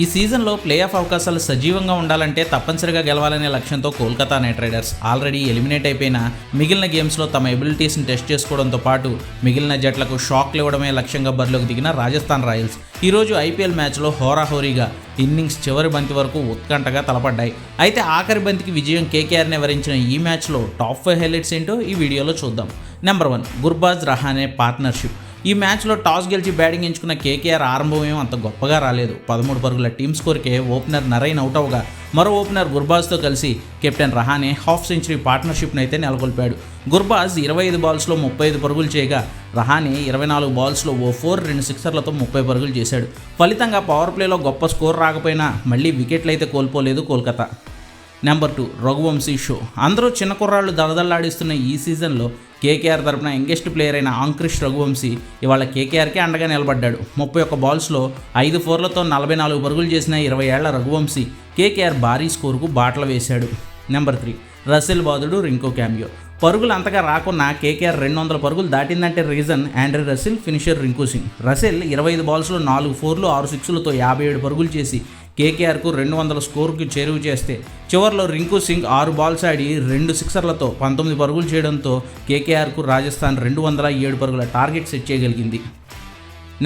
ఈ సీజన్లో play of అవకాశాలు సజీవంగా ఉండాలంటే తప్పనిసరిగా గెలవాలనే లక్ష్యంతో Kolkata Knight Riders already eliminate అయిపోయిన మిగిలిన గేమ్స్లో తమ ఎబిలిటీస్ని టెస్ట్ చేసుకోవడంతో పాటు మిగిలిన జట్లకు షాక్లు ఇవ్వడమే లక్ష్యంగా బరిలోకి దిగిన రాజస్థాన్ రాయల్స్. ఈరోజు ఐపీఎల్ మ్యాచ్లో హోరాహోరీగా ఇన్నింగ్స్ చివరి బంతి వరకు ఉత్కంఠగా తలపడ్డాయి. అయితే ఆఖరి బంతికి విజయం కేకేఆర్ని వరించిన ఈ మ్యాచ్లో టాప్ ఫైవ్ హైలైట్స్ ఏంటో ఈ వీడియోలో చూద్దాం. Number one Gurbaz Rahane partnership. ఈ మ్యాచ్లో టాస్ గెలిచి బ్యాటింగ్ ఎంచుకున్న కేకేఆర్ ఆరంభం ఏం అంత గొప్పగా రాలేదు. పదమూడు పరుగుల టీమ్ స్కోర్కే ఓపెనర్ నరైన్ అవుట్ అవగా మరో ఓపెనర్ గుర్బాజ్తో కలిసి కెప్టెన్ రహానే హాఫ్ సెంచరీ పార్ట్నర్షిప్ను అయితే నెలకొల్పాడు. గుర్బాజ్ ఇరవై ఐదు బాల్స్లో ముప్పై ఐదు పరుగులు చేయగా రహానే ఇరవై నాలుగు బాల్స్లో ఓ ఫోర్ రెండు సిక్సర్లతో ముప్పై పరుగులు చేశాడు. ఫలితంగా పవర్ ప్లేలో గొప్ప స్కోర్ రాకపోయినా మళ్ళీ వికెట్లు అయితే కోల్పోలేదు Kolkata. Number two Raghuvanshi show అందరూ చిన్న కుర్రాళ్ళు దళదళలాడిస్తున్న ఈ సీజన్లో కేకేఆర్ తరపున యంగెస్ట్ ప్లేయర్ అయిన ఆంక్రిష్ రఘువంశీ ఇవాళ కేకేఆర్కే అండగా నిలబడ్డాడు. ముప్పై ఒక్క బాల్స్లో ఐదు ఫోర్లతో నలభై నాలుగు పరుగులు చేసిన ఇరవై ఏళ్ళ రఘువంశీ కేకేఆర్ భారీ స్కోరుకు బాటలు వేశాడు. నెంబర్ త్రీ రసెల్ బాదుడు రింకో క్యామియో. పరుగులు అంతగా రాకున్నా కేకేఆర్ రెండు వందల పరుగులు దాటిందంటే reason Andre Russell finisher Rinku Singh. Russell ఇరవై ఐదు బాల్స్లో నాలుగు ఫోర్లు ఆరు సిక్స్లతో యాభై ఏడు పరుగులు చేసి కేకేఆర్కు రెండు వందల స్కోర్కి చేరువ చేస్తే చివరిలో రింకు సింగ్ ఆరు బాల్స్ ఆడి రెండు సిక్సర్లతో పంతొమ్మిది పరుగులు చేయడంతో కేకేఆర్కు రాజస్థాన్ రెండు వందల ఏడు పరుగుల టార్గెట్ సెట్ చేయగలిగింది.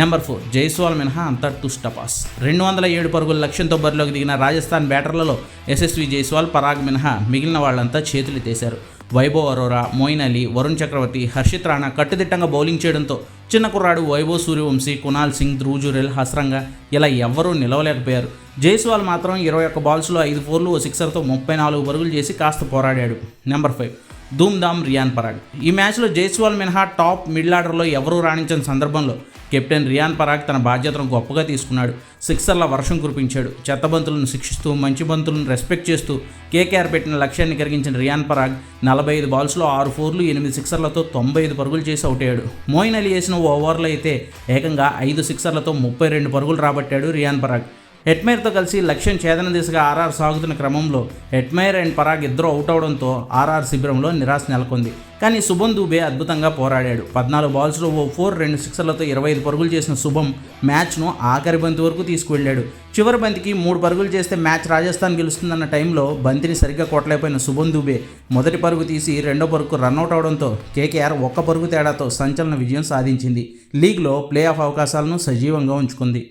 నెంబర్ ఫోర్ జైస్వాల్ మినహా అంతా తుష్టపాస్ రెండు వందల ఏడు పరుగుల లక్ష్యంతో బరిలోకి దిగిన రాజస్థాన్ బ్యాటర్లలో యశస్వి జైస్వాల్ పరాగ్ మినహా మిగిలిన వాళ్ళంతా చేతులెత్తేశారు వైభవ్ అరోరా మోయిన్ అలీ వరుణ్ చక్రవర్తి హర్షిత్ రాణా కట్టుదిట్టంగా బౌలింగ్ చేయడంతో చిన్న కుర్రాడు వైభవ్ సూర్యవంశీ కునాల్ సింగ్ ధ్రువజురెల్ హస్రంగా ఇలా ఎవ్వరూ నిలవలేకపోయారు. జైస్వాల్ మాత్రం ఇరవై ఒక్క బాల్స్లో ఐదు ఫోర్లు ఓ సిక్సర్తో ముప్పై నాలుగు పరుగులు చేసి కాస్త పోరాడాడు. నెంబర్ ఫైవ్ ధూమ్ ధామ్ రియాన్ పరాగ్. ఈ మ్యాచ్లో జైస్వాల్ మినహా టాప్ మిడిల్ ఆర్డర్లో ఎవరూ రాణించని సందర్భంలో కెప్టెన్ రియాన్ పరాగ్ తన బాధ్యతను గొప్పగా తీసుకున్నాడు. సిక్సర్ల వర్షం కురిపించాడు. చెత్తబంతులను శిక్షిస్తూ మంచి బంతులను రెస్పెక్ట్ చేస్తూ కేకేఆర్ పెట్టిన లక్ష్యాన్ని కరిగించిన రియాన్ పరాగ్ నలభై ఐదు బాల్స్లో ఆరు ఫోర్లు ఎనిమిది సిక్సర్లతో తొంభై ఐదు పరుగులు చేసి అవుట్ అయ్యాడు. మోయిన్ అలీ వేసిన ఓవర్లో అయితే ఏకంగా ఐదు సిక్సర్లతో ముప్పై రెండు పరుగులు రాబట్టాడు రియాన్ పరాగ్. హెట్మైర్తో కలిసి లక్ష్యం ఛేదన దిశగా ఆర్ఆర్ సాగుతున్న క్రమంలో హెట్మైర్ అండ్ పరాగ్ ఇద్దరు అవుట్ అవడంతో ఆర్ఆర్ శిబిరంలో నిరాశ నెలకొంది. కానీ శుభం దూబే అద్భుతంగా పోరాడాడు. పద్నాలుగు బాల్స్లో ఓ ఫోర్ రెండు సిక్సర్లతో ఇరవై ఐదు పరుగులు చేసిన శుభం మ్యాచ్ను ఆఖరి బంతి వరకు తీసుకువెళ్ళాడు. చివరి బంతికి మూడు పరుగులు చేస్తే మ్యాచ్ రాజస్థాన్ గెలుస్తుందన్న టైంలో బంతిని సరిగ్గా కొట్టలేకపోయిన శుభం దూబే మొదటి పరుగు తీసి రెండో పరుగుకు రన్అట్ అవడంతో కేకేఆర్ ఒక్క పరుగు తేడాతో సంచలన విజయం సాధించింది. లీగ్లో ప్లే ఆఫ్ అవకాశాలను సజీవంగా ఉంచుకుంది.